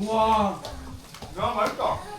우와. 야 맛있다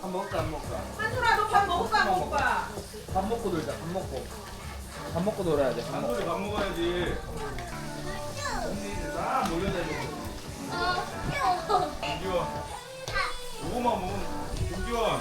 밥 먹자 안 먹자. 한솔아 너 밥 먹을까 안 먹을 거야? 밥 먹고 놀자. 밥 먹고. 밥 먹고 놀아야 돼. 밥 먹고. 한소리 밥 먹어야지 아 놀려야 돼. 김기원. 요거만 먹으면 김기원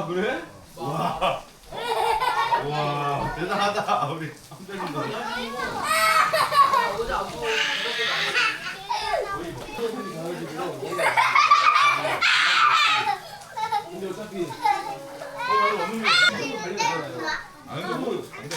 아 그래? 와. 와 대단하다 우리 선배님도 근데 어차피 어 없는 거 아니 근데 뭐 안돼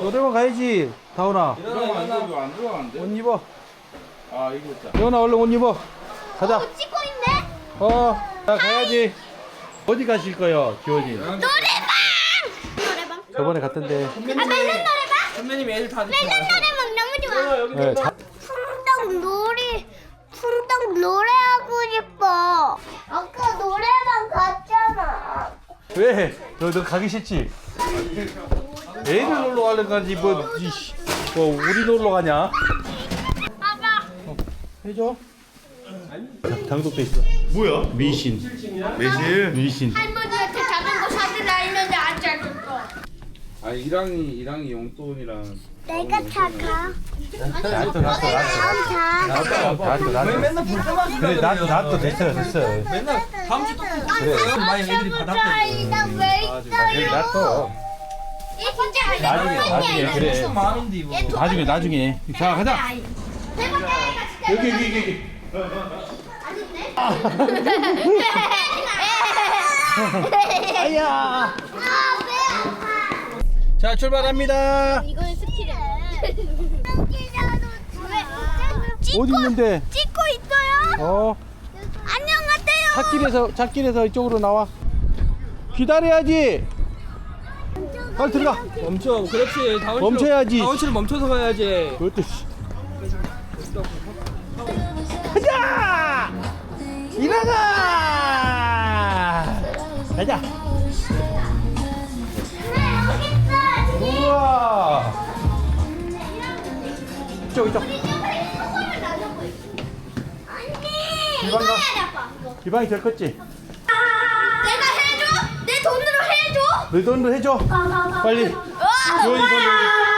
노래방 가야지 다운아 이러면 안 들어가 안 들어가는데 옷 입어 아 이거 있다 다운아 얼른 옷 입어 가자 찍고 있네. 어 자, 가야지 어디 가실 거요 기원이 노래방. 노래방. 저번에 갔던데 아 멜론 노래방? 선배님이 애들 다 멜론 노래방 너무 좋아. 여기 네, 자, 풍덩 놀이 풍덩 노래하고 싶어. 아까 노래방 갔잖아. 왜? 너, 너 가기 싫지? 애들 놀러 가는 건지 뭐, 이씨, 뭐 우리 놀러 가냐? 아빠. 해줘. 자, 장독도 있어. 뭐야? 미신. 매실 미신. 할머니한테 작은 거 사주라 했는데 안 사줬어. 아 1학이 1학이 용돈이랑 내가 타가. 나도 나도 나도 다음 타. 나도 나도 왜 나도 맨날 볼 때만 그래 나도 나도 됐어 됐어 맨날 다음 주 그래 많이 애들이 받았거든 그래 나도 나중에 나중에. 그래. 나중에 나중에. 자 가자. 진짜. 여기 여기 여기 여기. 아야 아. 배고파. 자 출발합니다. 이거는 스킬이야. 어디 있는데? 찍고 있어요. 어? 안녕하세요. 찻길에서 찻길에서 이쪽으로 나와. 기다려야지 빨리 들어가. 멈춰. 그렇지. 다원치를 멈춰야지. 다원치를 멈춰서 가야지. 그것도 씨. 가자! 일어나! 가자. 우와. 이쪽 이쪽. 기방이 될 컸지 돈으로 해줘 빨리 지원이 돈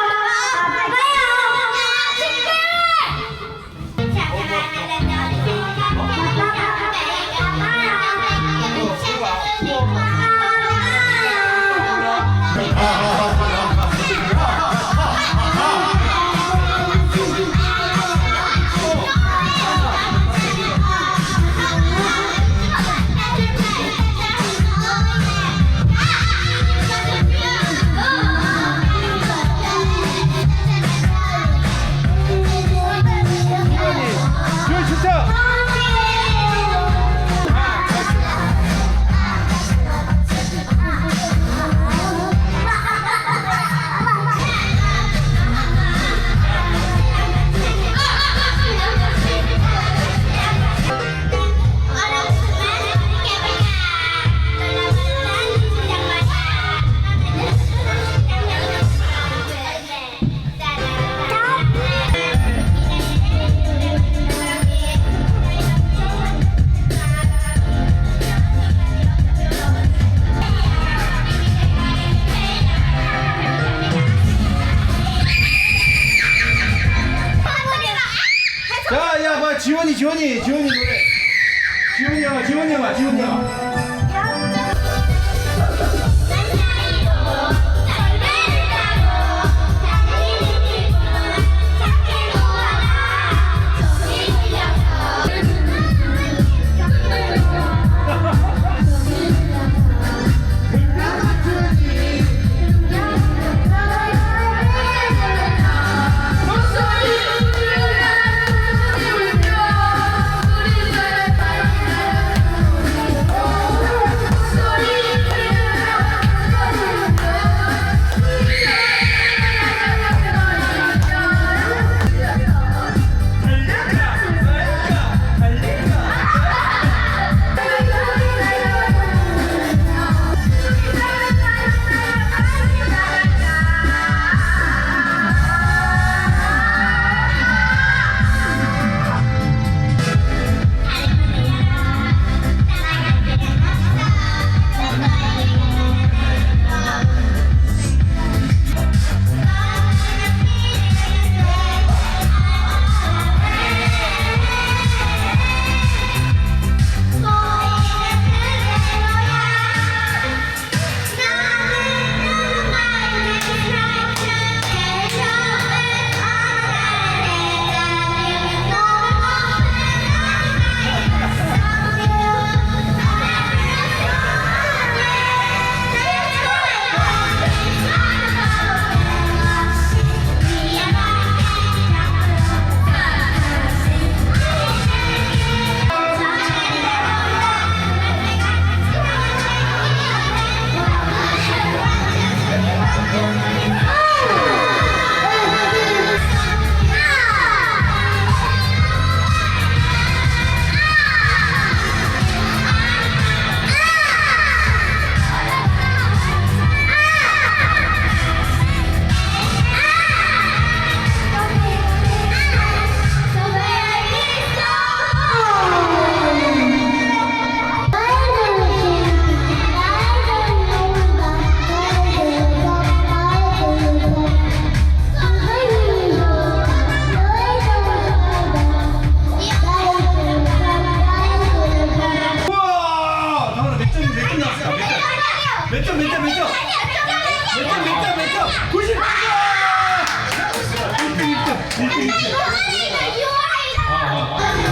ไม่ได้มาช่วยน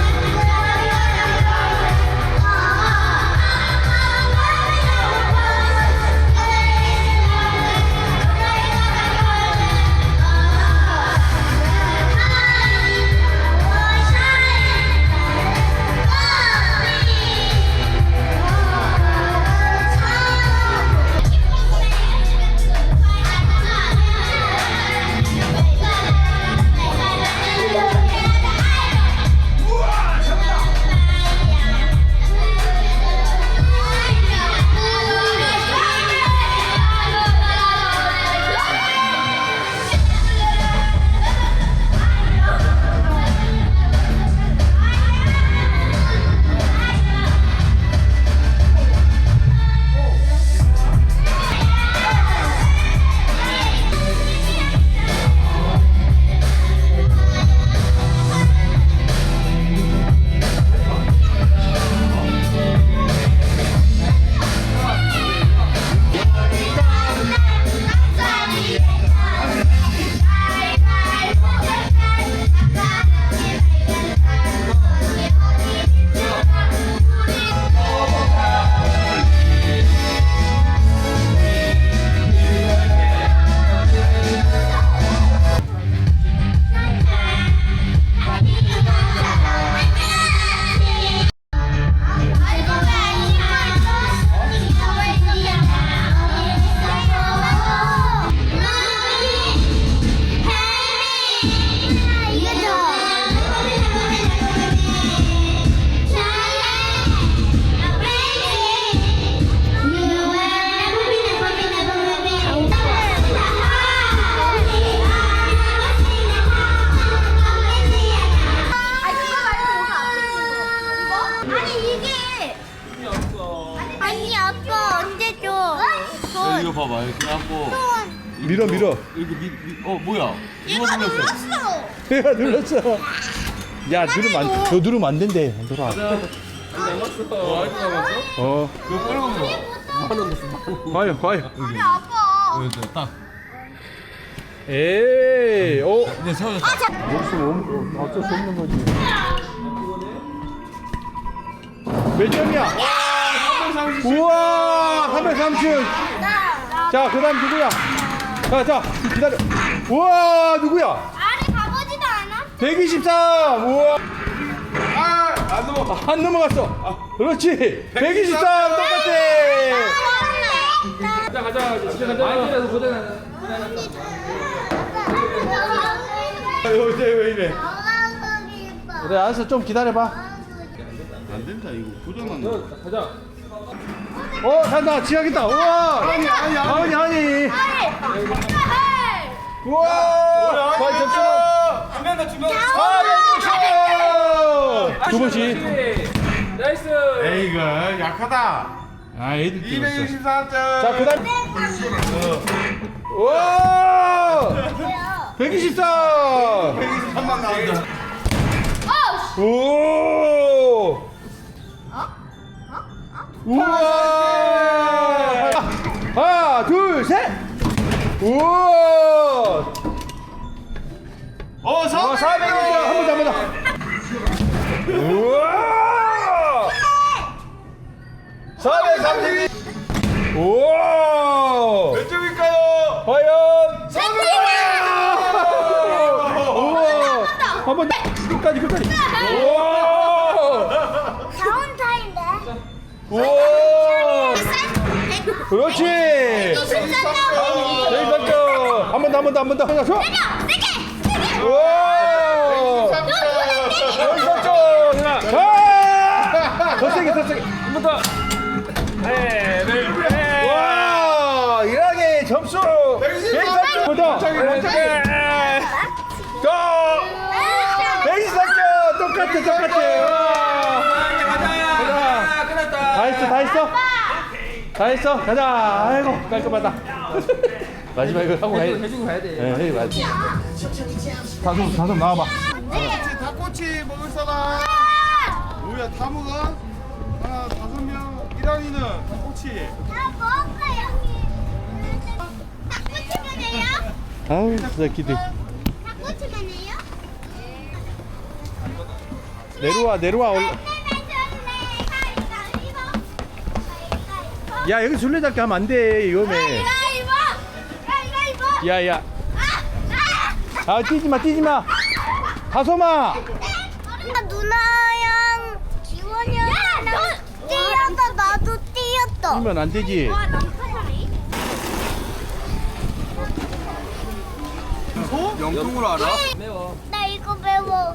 ะ 밀어 밀어. 이거 미, 미, 어 뭐야? 얘가 눌렀어. 내가 눌렀어. 야 누르면 안, 너 누르면 안 된대. 들어. 남았어. 아직 남았어? 어. 이거 빨간 거. 만원 넣었어. 과연 과연. 아니 아빠. 이거 딱. 에이. 어. 이제. 없으면 없- 어쩔 수 없는 거지. 몇 점이야? 우와 330. 자 그다음 누구야? 자, 자 기다려. 우와 누구야? 아니 가보지도 않아? 123. 우와 아 안 넘어. 안 넘어갔어. 그렇지. 123 똑같아. 가자 가자. 집에 가자. 아이들에서 왜 이래? 그래 알았어 좀 기다려봐. 안 된다 이거 고장난 너 가자. 어 간다 지하겠다. 우와. 아니 아니 아니 아니. 우와. 과연 점수. 두명 더, 두 명. 두 번씩. 나이스. 에이가 약하다. 아 애들 264점. 자 그 다음. 와. 124. 123만 나온다. 오. 우와. 하나 둘 셋. 우와. 어 어, 400원. 400원. 한번 더, 한번 더. 우와! 432. 우와! 몇 점일까요? 과연 300원! 우와! 한번 더. 끝까지, 끝까지. 우와! 다운타임인데. 우와! 그렇지! 던져. 한 번 더, 한 번 더, 더. 하나, 줘. 우와! 여기 던져. 자! 더 세게, 더 세게. 한 번 더. 네, 네, 네. 와, 일하게 점수 103점. 보다. 원장님. 자, 103점 똑같아, 똑같아. 가자. 다 했어, 다 했어. 다 했어. 가자. 아이고 깔끔하다. 마지막 이거 하고 가야 돼. 해주고 가야 돼. 네, 해 맞지. 다솜, 다솜 나와봐. 닭꼬치 먹을 사람. 뭐야 다 먹어? 하나 다섯 명. 이란이는 닭꼬치. 아우, 진짜 기대. 닭꼬치만 해요? 내려와 내려와 올라. 야 여기 술래잡기 하면 안돼 위험해 야야. 아 뛰지마 뛰지마. 다솜아. 누나랑 지원이랑 뛰었다 나도 뛰었다 뛰면 안 되지. 영통으로 알아? 매워. 나 이거 매워.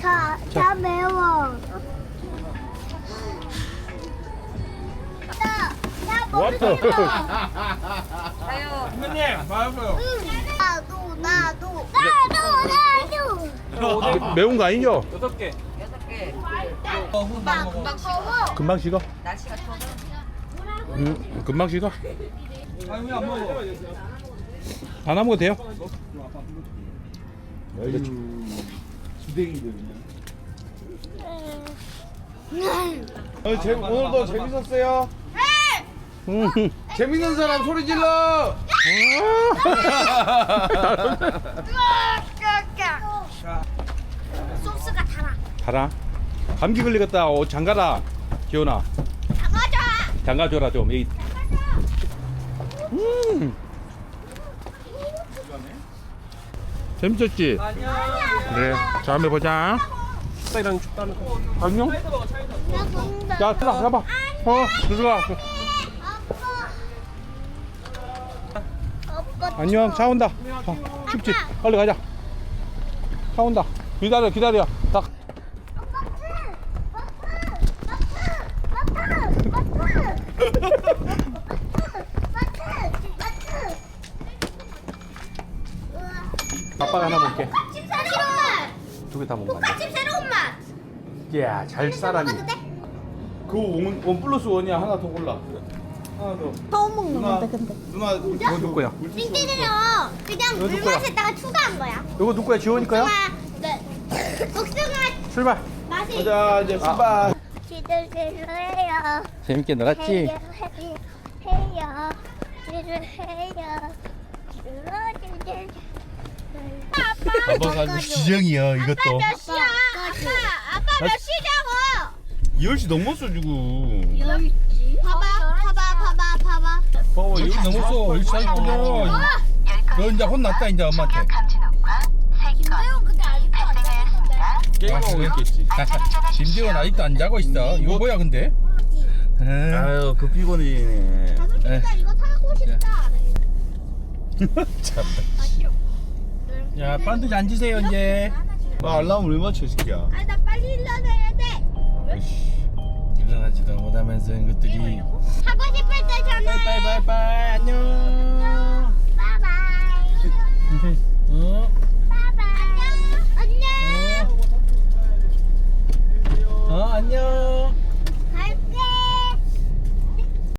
다, 다 매워 나, 나 왔어 선생님, 봐요. 응, 나도 나도 나도 나도. 매운 거 아니죠? 여섯 개. 나 먹어 금방 식어 음, 금방 식어. 아니 왜안 먹어? 안 먹어도 돼요? 어, 재, 오늘도 재밌었어요. 음. 재밌는 사람 소리 질러. 소스가 달아. 가라 감기 걸리겠다. 어, 장가라 기훈아. 담아줘. 장가줘라 좀. 에이. 음. 재밌었지? 그래. 다음에 보자. 거. 안녕? 자 들어가 가봐 어 들어가 안녕 차 온다. 자, 춥지? 빨리 가자. 차 온다. 기다려 기다려. 딱. 아빠가 하나 먹게. 집 새로운 맛두개다 먹으면 안돼. 집 새로운 맛 이야 잘 싸라니. 먹어도 돼? 그 원, 원 플러스 원이야. 하나 더 골라 하나 더. 처음 먹는 누나 건데 근데. 누나 이거 누구 거야? 찐찐이요. 그냥 누구야? 물맛에다가 추가한 거야. 이거 누구 거야? 지원이 거야? 네. 복숭아. 출발. 맛이 가자 이제 출발. 기대해요. 재밌게 놀았지? 해요 해요. 기대해요. 아빠가 아주 지정이야 이것도. 몇 시야? 아빠 아빠. 몇 시냐고. 10시 넘었어 지금. 봐봐 봐봐 봐봐. 봐봐 봐봐 여기 넘었어 여기 살구나 너 이제 혼났다 이제 엄마한테. 김대훈 근데 아직도 안 잤는데. 게임하고 있겠지. 김지원 아직도 안 자고 있어. 이거 뭐야 근데? 아유 그 피곤해지네. 나 이거 사고 싶다 야 반드시 앉으세요 이제. 아, 알람 왜 맞춰 이 새끼야. 아니 나 빨리 일어나야 돼. 일어나지도 못하면서 이것들이. 하고 싶을 때 전화해 빠이 빠이빠이 안녕. 바이바이 어? 바이바이 안녕. 안녕 어 안녕